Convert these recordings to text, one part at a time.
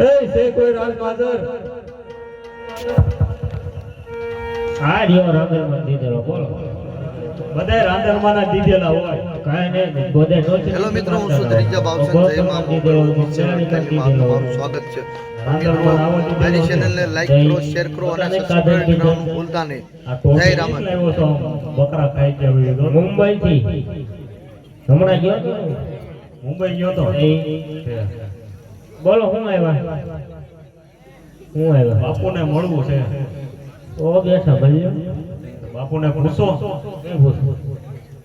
એ છે કોઈ રાજમાદર આ રહ્યો રાંદરમાં દીધેલો બોલો. બધાય રાંદરમાના દીધેલા હોય. કાંઈ નહીં બધે નોંધી હેલો મિત્રો હું છું બાવસન જય મા ચેનલમાં તમારું સ્વાગત છે. મારી ચેનલને લાઈક કરો શેર કરો અને સબસ્ક્રાઇબ કરવાનું ભૂલતા નહીં. જય રામન. લાવ્યો છો આમ બકરા ખાઈ ગયા મુંબઈ થી હમણાં ગયો મુંબઈ ગયો તો? એ. બોલો હું આવ્યા? હું આવ્યા? બાપુને મળવું છે. ઓ બેઠા ભલ્યો બાપુને પૂછો.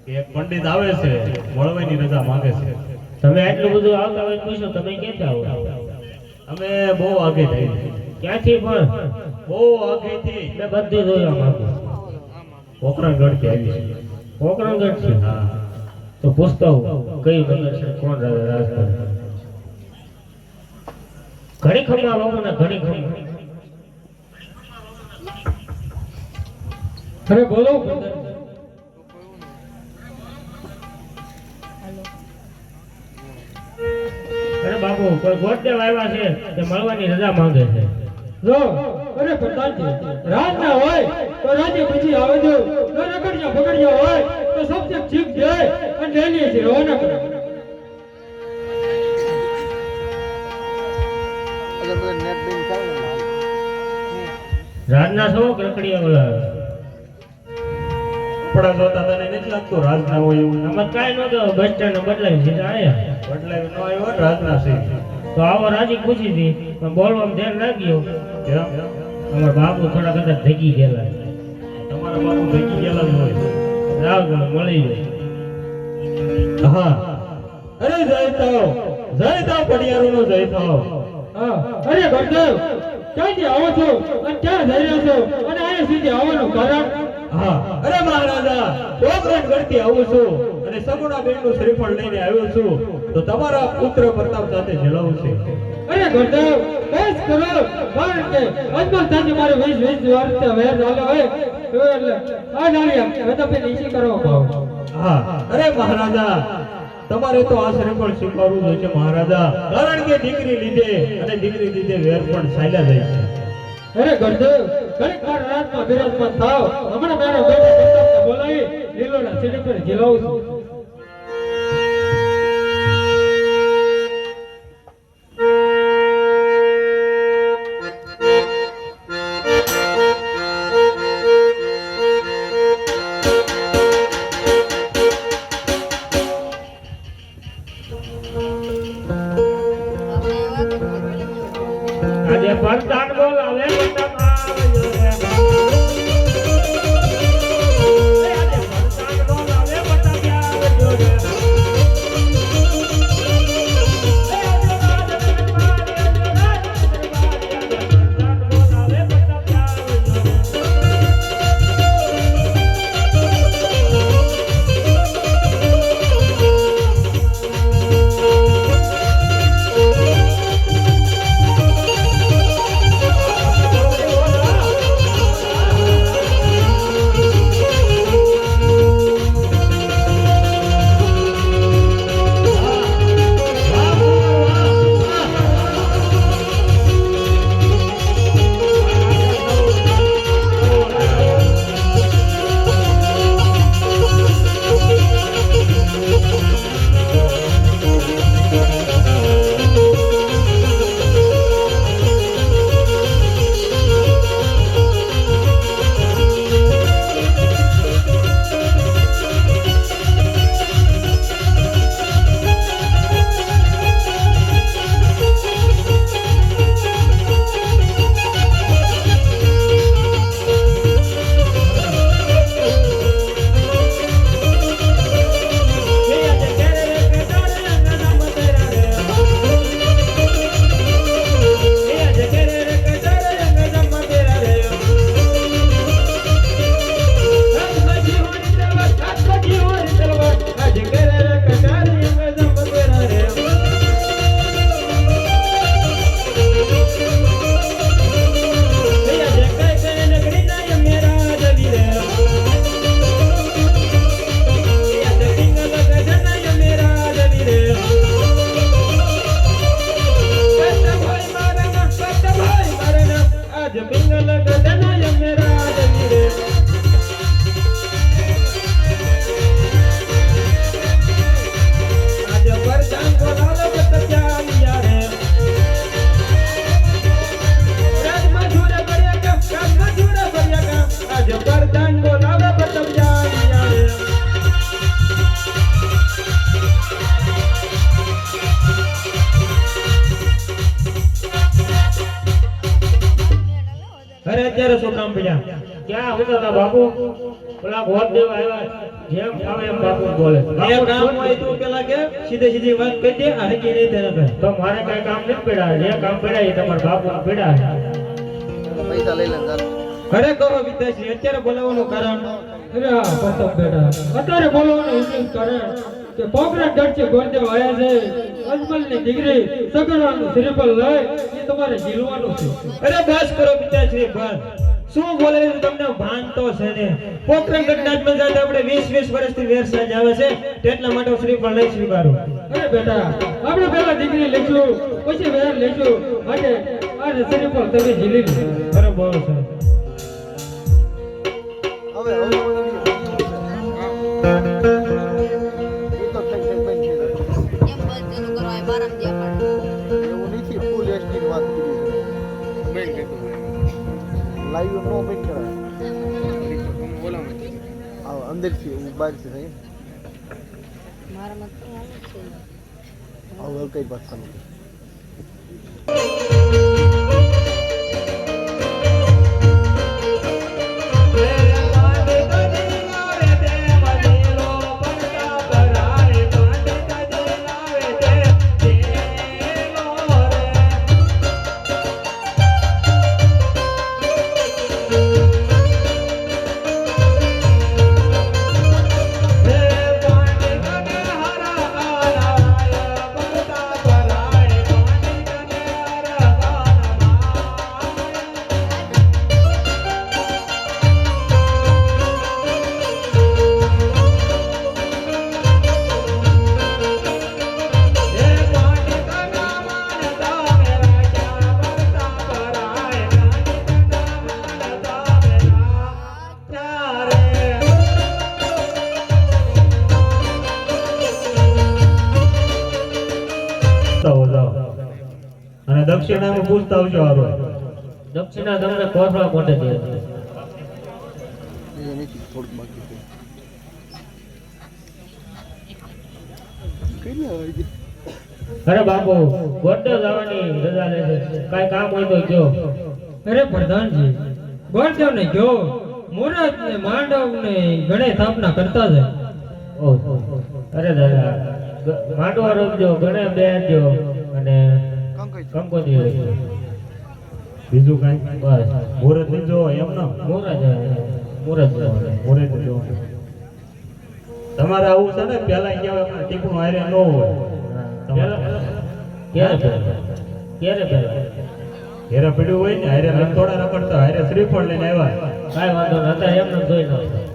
કે એક પંડિત આવે છે મળવાની રજા માંગે છે. તમે આટલું બધું આવતા હોય પૂછો તમે ક્યાંથી આવો? અમે બહુ આગે થઈ. ક્યાંથી પણ? બહુ આગેથી મેં બધું જોયા માંગુ. પોખરણગઢથી આવી છે. પોકરણગઢ છે હા. તો પૂછતા હું કઈ નગર છે કોણ રાજા રાજ કરે ઘણી ખમા લોકોને ઘણી ખમા અરે બોલો. અરે બાપુ, કોઈ ગોટદેવ આવ્યા છે તે મળવાની રજા માંગે છે? જો, અરે પ્રધાનજી રાજ ના હોય તો રાજે પછી આવે જો રગડિયા હોય તો સબ્જેક્ટ ઠીક જાય અને ડેલી છે રોના કરે. રાજના શોખ રખડિયા બોલાવે કપડા જોતા તને નથી લાગતું રાજના હોય એવું? આમાં કાંઈ નહોતું બસ સ્ટેન્ડ બદલાવી સીધા આયા. ન આવ્યો રાજના છે તો આવો રાજી પૂછી હતી પણ બોલવામાં ધ્યાન લાગ્યો અમારા બાપુ થોડા કદાચ ધગી ગયેલા તમારા બાપુ ભેગી ગયેલા જ હોય. રાવ મળી જાય હા. અરે જય થાવ જય થાવ પડિયારો જય થાવ અરે ગણદેવ ક્યાંથી આવો છો? અને ક્યાં જઈ રહ્યા છો? અને અહીંયા સુધી આવવાનું કારણ? હા. અરે મહારાજા પોખરણ ગઢથી આવું છું અને સગુણા બેનનું શ્રીફળ લઈને આવ્યો છું. તો તમારા પુત્ર પ્રતાપ સાથે જલાવું છે. અરે ગણદેવ બસ કરો. કારણ કે અજમલ સાથે મારે વીસ વીસ વર્ષ વેર ચાલે હોય. એટલે આ નાળિયા બધા પે નીચે કરવા ભાવ હા. અરે મહારાજા તમારે તો આશરે પણ સ્વીકારવું જોઈએ છે, મહારાજા. કારણ કે દીકરી લીધે અને દીકરી લીધે વેર પણ સાયલા જાય છે. અરે ગરદેવ, ઘડીક વાર રાતમાં બિરાજમાન થાવ. હમણાં મારો બેટા બોલાવી લીલોડા સીડી પર ઝીલાવું છું. બોલે. એ કામ હોય તો પેલા કે સીધે સીધી વાત કહી દે આ હજી નહીં તેને કહે તો મારે કઈ કામ નહીં પડ્યા. જે કામ પડ્યા એ તમારા બાપુ પડ્યા પૈસા લઈ લે ચાલ. ઘરે કહો વિદ્યાશ્રી અત્યારે બોલાવવાનું કારણ. અરે હા પ્રતાપ બેટા. અત્યારે બોલાવવાનું વિશેષ કારણ કે પોકરા ડરચે ગોરદેવ આયા છે. અજમલની દીકરી સગડાનું શ્રીફળ લઈ એ તમારે જીલવાનું છે. અરે બસ કરો પિતાશ્રી બસ. શું બોલે છે તમને ભાન તો છે ને? પોખરણ ગઢનાથમાં જાય તો આપણે 20 20 વર્ષથી વેરસાજ આવે છે તેટલા માટે શ્રી પણ નહીં સ્વીકારો. અરે બેટા આપણે પહેલા દીકરી લેશું પછી વેર લેશું માટે આ શ્રીફળ તમે જીલી બરાબર છે. અંદરથી એવું બહારથી થાય મારા મત હવે કઈ વાત ચાલુ અને દક્ષિણામાં પૂછતા આવજો હારો દક્ષિણા તમને કોસવા માટે દે. છે. અરે બાપુ ગોતદેવ જવાની રજા લે છે. કાંઈ કામ હોય તો કયો. અરે પ્રધાનજી ગોરદેવ ને ગયો મુરત ને માંડવ ને ગણે સ્થાપના કરતા જાય. ઓહ, અરે દાદા માંડવા રોપજો ગણે બેજો અને છે. કંકોત્રી હોય. બીજું કાંઈ? બસ. મુહૂર્ત લીધો એમ ન? મુહૂર્ત મુહૂર્ત મુહૂર્ત જોવો. તમારે આવું છે ને પેલા અહીંયા ટીપણું આરે ન હોય. ક્યારે ક્યારે પહેલા? હેરા પીડ્યું હોય ને હારે રખોડા રખડતા હારે શ્રીફળ લઈને આવ્યા. કાંઈ વાંધો નતા એમ એમને જોઈ નાખો.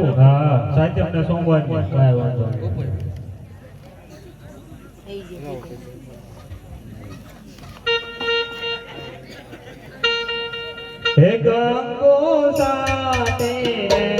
રાખું હા સાચમ ને સોમવારની હે ગંગો સાથે